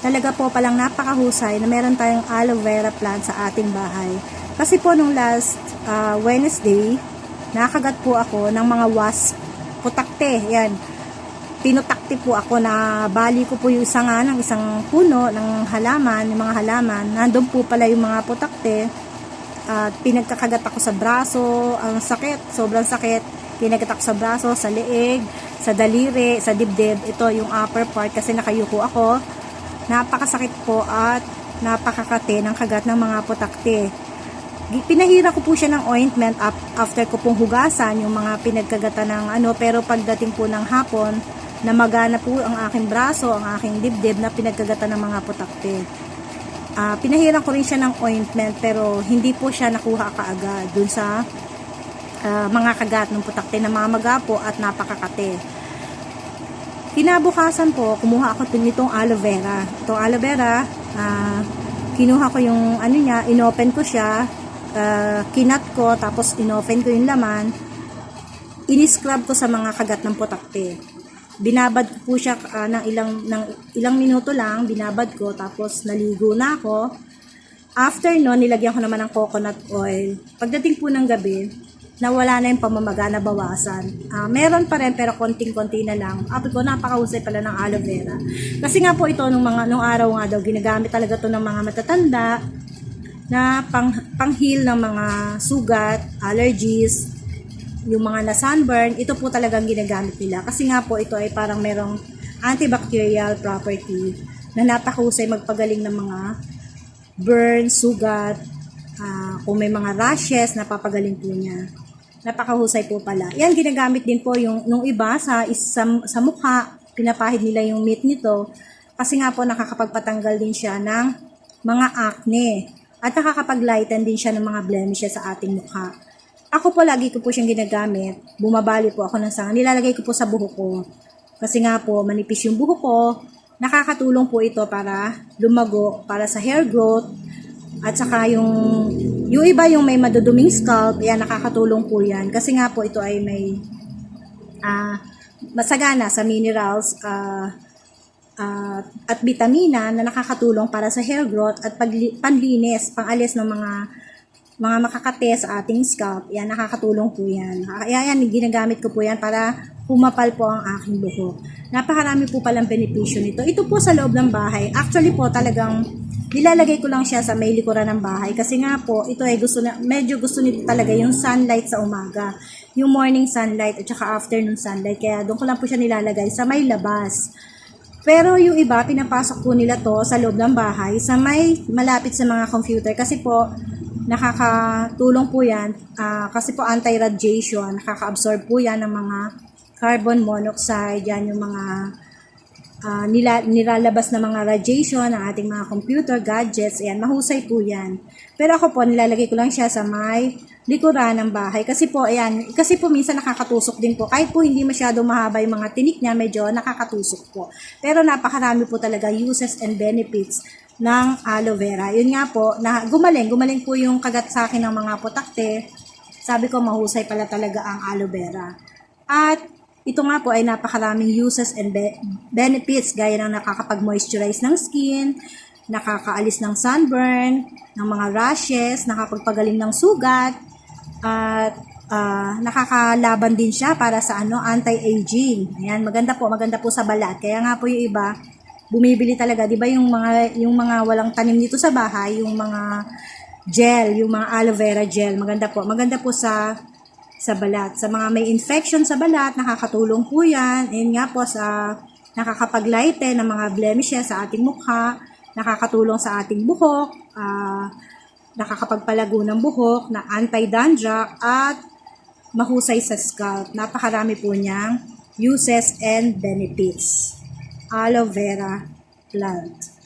talaga po palang napakahusay na meron tayong aloe vera plant sa ating bahay. Kasi po nung last ah, Wednesday, nakagat po ako ng mga wasp putakte. Yan. Pinutakti po ako na bali ko po yung isa nga ng isang puno ng halaman, yung mga halaman. Nandun po pala yung mga putakte. At pinagkakagat ako sa braso, ang sakit, sobrang sakit. Pinagkat ako sa braso, sa leeg, sa daliri, sa dibdib. Ito yung upper part kasi nakayuko ako. Napakasakit po at napakakate ng kagat ng mga putakte. Pinahira ko po siya ng ointment after ko pong hugasan yung mga pinagkagatan ng ano pero pagdating po ng hapon namagana po ang aking braso, ang aking dibdib na pinagkagatan ng mga putakte. Ah, pinahiran ko rin siya ng ointment pero hindi po siya nakuha kaagad dun sa ah, mga kagat ng putakte na mamaga po at napakakate. Kinabukasan po, kumuha ako nitong aloe vera. Itong aloe vera, ah, kinuha ko yung ano niya, inopen ko siya, ah, kinat ko, tapos inopen ko yung laman, in-scrub ko sa mga kagat ng putakte. Binabad ko po siya ah, ng ilang ng ilang minuto lang, binabad ko tapos naligo na ako. After no, nilagyan ko naman ng coconut oil. Pagdating po ng gabi, nawala na yung pamamaga na bawasan. Ah, meron pa rin pero konting-konti na lang. Apo ko napakahusay pala ng aloe vera. Kasi nga po ito nung mga nung araw nga daw ginagamit talaga to ng mga matatanda na pang pang-heal ng mga sugat, allergies, yung mga na sunburn, ito po talagang ginagamit nila. Kasi nga po ito ay parang merong antibacterial property na napakahusay magpagaling ng mga burn, sugat, ah, kung may mga rashes, napapagaling po niya. Napakahusay po pala. Yan, ginagamit din po yung, nung iba sa, sa, sa mukha, pinapahid nila yung meat nito. Kasi nga po nakakapagpatanggal din siya ng mga acne. At nakakapag-lighten din siya ng mga blemishes sa ating mukha. Ako po, lagi ko po siyang ginagamit. Bumabali po ako ng sanga. Nilalagay ko po sa buhok ko. Kasi nga po, manipis yung buhok ko. Nakakatulong po ito para lumago, para sa hair growth. At saka yung, yung iba yung may maduduming scalp, yan, nakakatulong po yan. Kasi nga po, ito ay may ah masagana sa minerals ah, ah, at vitamina na nakakatulong para sa hair growth at pagli- panlinis, pangalis ng mga mga makakate sa ating scalp, yan, nakakatulong po yan. Kaya yan, ginagamit ko po yan para humapal po ang aking buhok. Napakarami po palang benepisyo nito. Ito po sa loob ng bahay. Actually po, talagang nilalagay ko lang siya sa may likuran ng bahay. Kasi nga po, ito ay gusto na, medyo gusto nito talaga yung sunlight sa umaga. Yung morning sunlight at saka afternoon sunlight. Kaya doon ko lang po siya nilalagay sa may labas. Pero yung iba, pinapasok po nila to sa loob ng bahay sa may malapit sa mga computer kasi po nakakatulong po yan ah, kasi po anti-radiation, nakaka-absorb po yan ng mga carbon monoxide, yan yung mga ah, nila, nilalabas na mga radiation ng ating mga computer, gadgets, ayan, mahusay po yan. Pero ako po, nilalagay ko lang siya sa may likuran ng bahay. Kasi po, ayan, kasi po minsan nakakatusok din po. Kahit po hindi masyado mahaba yung mga tinik niya, medyo nakakatusok po. Pero napakarami po talaga uses and benefits ng aloe vera. Yun nga po, na gumaling, gumaling po yung kagat sa akin ng mga putakte. Sabi ko, mahusay pala talaga ang aloe vera. At ito nga po ay napakaraming uses and be- benefits gaya ng nakakapag-moisturize ng skin, nakakaalis ng sunburn, ng mga rashes, nakapagpagaling ng sugat, at ah, nakakalaban din siya para sa ano anti-aging. Ayan, maganda po, maganda po sa balat. Kaya nga po yung iba, bumibili talaga, 'di ba yung mga yung mga walang tanim dito sa bahay, yung mga gel, yung mga aloe vera gel, maganda po. Maganda po sa sa balat. Sa mga may infection sa balat, nakakatulong po 'yan. Ayun nga po sa nakakapag-lighten ng mga blemishes sa ating mukha, nakakatulong sa ating buhok, ah, nakakapagpalago ng buhok, na anti-dandruff at mahusay sa scalp. Napakarami po niyang uses and benefits. Aloe vera plant.